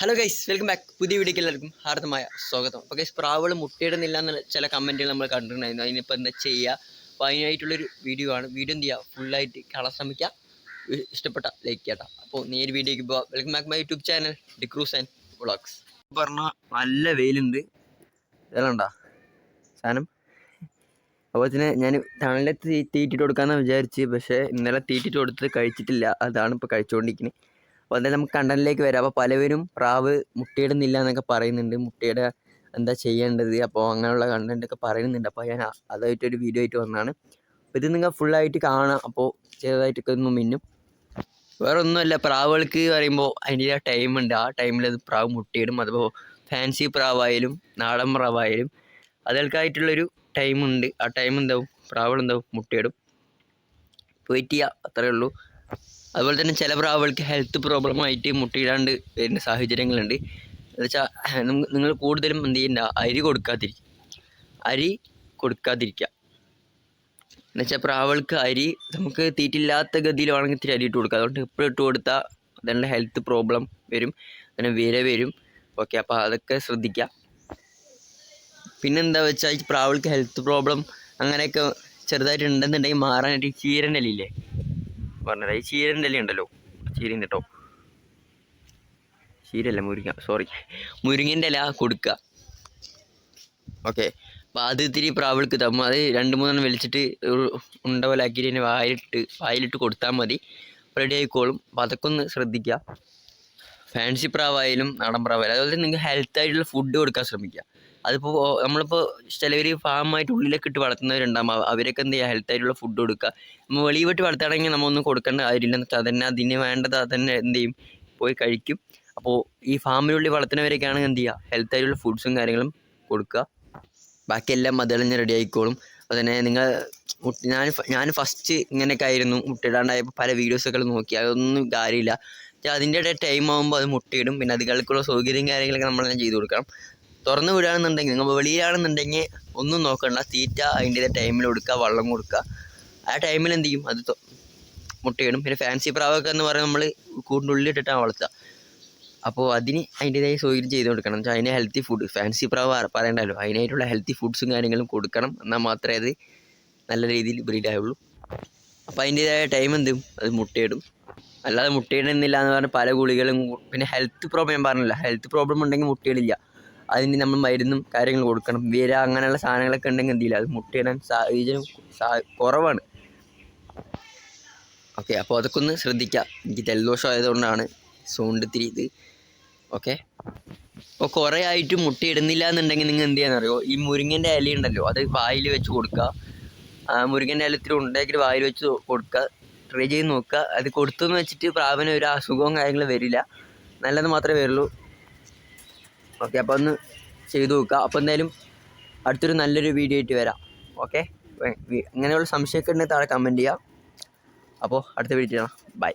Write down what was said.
Hello guys welcome back പുതിയ വീഡിയോക്ക് എല്ലാവർക്കും ഹാർദമായ സ്വാഗതം. അപ്പോൾ ഗൈസ് പ്രാവുകൾ മുട്ടയിടുന്നില്ല എന്നുള്ള ചില കമന്റുകൾ നമ്മൾ കണ്ടിട്ടുണ്ടായിരുന്നു. അതിനിപ്പോൾ എന്താ ചെയ്യുക അപ്പോൾ അതിനായിട്ടുള്ളൊരു വീഡിയോ ആണ്. വീഡിയോ എന്ത് ചെയ്യുക ഫുള്ളായിട്ട് കാണാൻ ശ്രമിക്കുക ഇഷ്ടപ്പെട്ട ലൈക്ക് ചെയ്യട്ടോ. അപ്പോൾ നേര് വീഡിയോക്ക് പോവാം. Welcome back my YouTube channel D'Cruz and vlogs പറഞ്ഞാൽ നല്ല വെയിലുണ്ട്. ഇതെല്ലാം സാധനം? അപ്പോൾ തന്നെ ഞാൻ തണലിൽ തീ തീറ്റിട്ട് കൊടുക്കാമെന്ന് വിചാരിച്ച്. പക്ഷേ ഇന്നലെ തീറ്റിട്ട് കൊടുത്ത് കഴിച്ചിട്ടില്ല. അതാണ് ഇപ്പോൾ കഴിച്ചുകൊണ്ടിരിക്കുന്നത് എന്തായാലും നമുക്ക് കണ്ടനിലേക്ക് വരാം. അപ്പോൾ പലവരും പ്രാവ് മുട്ടയിടുന്നില്ല എന്നൊക്കെ പറയുന്നുണ്ട്. മുട്ടയുടെ എന്താ ചെയ്യേണ്ടത്? അപ്പോൾ അങ്ങനെയുള്ള കണ്ടന്റ് ഒക്കെ പറയുന്നുണ്ട്. അപ്പോൾ ഞാൻ അതായിട്ട് അതായിട്ടൊരു വീഡിയോ ആയിട്ട് വന്നതാണ്. അപ്പോൾ ഇത് നിങ്ങൾ ഫുള്ളായിട്ട് കാണാം. അപ്പോൾ ചെറുതായിട്ടൊക്കെ ഒന്ന് മിന്നും. വേറെ ഒന്നുമല്ല പ്രാവുകൾക്ക് പറയുമ്പോൾ അതിന്റെ ടൈം ഉണ്ട്. ആ ടൈമിൽ അത് പ്രാവ് മുട്ടയിടും. അതിപ്പോൾ ഫാൻസി പ്രാവായാലും നാടൻ പ്രാവായാലും അതുകൾക്കായിട്ടുള്ളൊരു ടൈമുണ്ട് ആ ടൈം എന്താവും? പ്രാവുകൾ എന്താവും? മുട്ടയിടും. വെയിറ്റ് ചെയ്യുക അത്രയേ ഉള്ളൂ. അതുപോലെ തന്നെ ചില പ്രാവുകൾക്ക് ഹെൽത്ത് പ്രോബ്ലമായിട്ട് മുട്ടയിടാണ്ട് വരുന്ന സാഹചര്യങ്ങളുണ്ട്. എന്നുവെച്ചാൽ നിങ്ങൾ കൂടുതലും എന്ത് ചെയ്യണ്ട അരി കൊടുക്കാതിരിക്കുക അരി കൊടുക്കാതിരിക്കുക എന്നുവെച്ചാൽ പ്രാവുകൾക്ക് അരി നമുക്ക് തീറ്റില്ലാത്ത ഗതിയിൽ വേണമെങ്കിൽ ഇത്തിരി അരി ഇട്ട് കൊടുക്കുക അതുകൊണ്ട് എപ്പോഴും ഇട്ട് കൊടുത്താൽ അതിനുള്ള ഹെൽത്ത് പ്രോബ്ലം വരും. അതിന് വിര വരും. ഓക്കെ അപ്പോൾ അതൊക്കെ ശ്രദ്ധിക്കുക പിന്നെന്താ വെച്ചാൽ പ്രാവുകൾക്ക് ഹെൽത്ത് പ്രോബ്ലം അങ്ങനെയൊക്കെ ചെറുതായിട്ട് ഉണ്ടെന്നുണ്ടെങ്കിൽ മാറാനായിട്ട് ഈ ചീരന്റെ ഇലയില്ലേ പറഞ്ഞത്. ഈ ചീരന്റെ ഇല ഉണ്ടല്ലോ. ചീരൻ കേട്ടോ ചീരല്ല മുരിങ്ങ. സോറി മുരിങ്ങന്റെ ഇല കൊടുക്കുക ഓക്കെ അപ്പോൾ അത് ഇത്തിരി പ്രാവിൾക്ക് തമ്മ അത് രണ്ട് മൂന്നെണ്ണം വലിച്ചിട്ട് ഉണ്ട പോലെ ആക്കിയിട്ട് അതിനെ വായിലിട്ട് വായിലിട്ട് കൊടുത്താൽ മതി. റെഡി ആയിക്കോളും. അപ്പോൾ അതൊക്കെ ഒന്ന് ശ്രദ്ധിക്കുക ഫാൻസി പ്രാവായാലും നാടൻ പ്രാവായാലും. അതുപോലെ നിങ്ങൾക്ക് ഹെൽത്തായിട്ടുള്ള ഫുഡ് കൊടുക്കാൻ ശ്രമിക്കുക അതിപ്പോൾ നമ്മളിപ്പോൾ ചിലവർ ഫാമായിട്ട് ഉള്ളിലൊക്കെ ഇട്ട് വളർത്തുന്നവരുണ്ടാകും അവരൊക്കെ എന്ത് ചെയ്യുക ഹെൽത്ത് ആയിട്ടുള്ള ഫുഡ് കൊടുക്കുക നമ്മൾ വെളിയിൽ വിട്ട് വളർത്തുകയാണെങ്കിൽ നമ്മൾ ഒന്നും കൊടുക്കേണ്ട കാര്യമില്ല. അതന്നെ അതിന് വേണ്ടത് അതന്നെ എന്ത് ചെയ്യും? പോയി കഴിക്കും. അപ്പോൾ ഈ ഫാമിനുള്ളിൽ വളർത്തുന്നവരൊക്കെയാണെങ്കിൽ എന്ത് ചെയ്യുക ഹെൽത്ത് ആയിട്ടുള്ള ഫുഡ്സും കാര്യങ്ങളും കൊടുക്കുക. ബാക്കിയെല്ലാം മതിളഞ്ഞ് റെഡി ആയിക്കോളും. അപ്പോൾ തന്നെ നിങ്ങൾ ഞാൻ ഞാൻ ഫസ്റ്റ് ഇങ്ങനെയൊക്കെ ആയിരുന്നു. മുട്ടയിടാണ്ടായപ്പോൾ പല വീഡിയോസൊക്കെ നോക്കി. അതൊന്നും കാര്യമില്ല. അതിന്റെ ഇടയിൽ ടൈം ആകുമ്പോൾ അത് മുട്ടയിടും. പിന്നെ അതുകൾക്കുള്ള സൗകര്യം കാര്യങ്ങളൊക്കെ നമ്മൾ തന്നെ ചെയ്ത് കൊടുക്കണം. തുറന്ന് വിടുകയാണെന്നുണ്ടെങ്കിൽ നിങ്ങൾ വെളിയിലാണെന്നുണ്ടെങ്കിൽ ഒന്നും നോക്കണ്ട. തീറ്റ അതിന്റെ ടൈമിൽ കൊടുക്കുക വെള്ളം കൊടുക്കുക. ആ ടൈമിൽ എന്ത് ചെയ്യും? അത് മുട്ടയിടും. പിന്നെ ഫാൻസി പ്രാവൊക്കെ എന്ന് പറയുന്നത് നമ്മൾ കൂടിന്റെ ഉള്ളിലിട്ടിട്ടാണ് വളർത്തുക. അപ്പോൾ അതിന് അതിന്റെതായ സൗകര്യം ചെയ്ത് കൊടുക്കണം. വെച്ചാൽ ഹെൽത്തി ഫുഡ് ഫാൻസി പ്രാവ് പറയണ്ടല്ലോ. അതിനായിട്ടുള്ള ഹെൽത്തി ഫുഡ്സും കാര്യങ്ങളും കൊടുക്കണം. എന്നാൽ മാത്രമേ അത് നല്ല രീതിയിൽ ബ്രീഡ് ആവുള്ളൂ. അപ്പോൾ അതിന്റെതായ ടൈം എന്ത് അത് മുട്ടയിടും. അല്ലാതെ മുട്ടയിടുന്നില്ല എന്ന് പറഞ്ഞാൽ പല ഗുളികളും പിന്നെ ഹെൽത്ത് പ്രോബ്ലം ഞാൻ പറഞ്ഞില്ല. ഹെൽത്ത് പ്രോബ്ലം ഉണ്ടെങ്കിൽ മുട്ടയിടില്ല. അതിന് നമ്മൾ മരുന്നും കാര്യങ്ങളും കൊടുക്കണം. വിര അങ്ങനെയുള്ള സാധനങ്ങളൊക്കെ ഉണ്ടെങ്കിൽ എന്തില്ല അത് മുട്ടയിടാൻ സാഹചര്യം കുറവാണ്. ഓക്കെ അപ്പോൾ അതൊക്കെ ഒന്ന് ശ്രദ്ധിക്കുക എനിക്ക് ജലദോഷം ആയതുകൊണ്ടാണ് സൗണ്ട് ഇത്തിരി ഇത്. ഓക്കെ അപ്പോൾ കുറേ ആയിട്ട് മുട്ടയിടുന്നില്ല എന്നുണ്ടെങ്കിൽ നിങ്ങൾ എന്ത് ചെയ്യാന്നറിയോ ഈ മുരിങ്ങന്റെ ഇല ഉണ്ടല്ലോ അത് വായിൽ വെച്ച് കൊടുക്കുക മുരിങ്ങന്റെ ഇല ഇത്തിരി ഉണ്ടാക്കിയിട്ട് വായിൽ വെച്ച് കൊടുക്കുക ട്രൈ ചെയ്ത് നോക്കുക അത് കൊടുത്തെന്ന് വെച്ചിട്ട് പ്രാവിന് ഒരു അസുഖവും കാര്യങ്ങളും വരില്ല. നല്ലത് മാത്രമേ വരുള്ളൂ ഓക്കെ അപ്പോൾ ഒന്ന് ചെയ്തു നോക്കുക. അപ്പോൾ എന്തായാലും അടുത്തൊരു നല്ലൊരു വീഡിയോ ആയിട്ട് വരാം. ഓക്കെ? അങ്ങനെയുള്ള സംശയമൊക്കെ ഉണ്ടെങ്കിൽ താഴെ കമന്റ് ചെയ്യാം അപ്പോൾ അടുത്ത വീഡിയോ ബൈ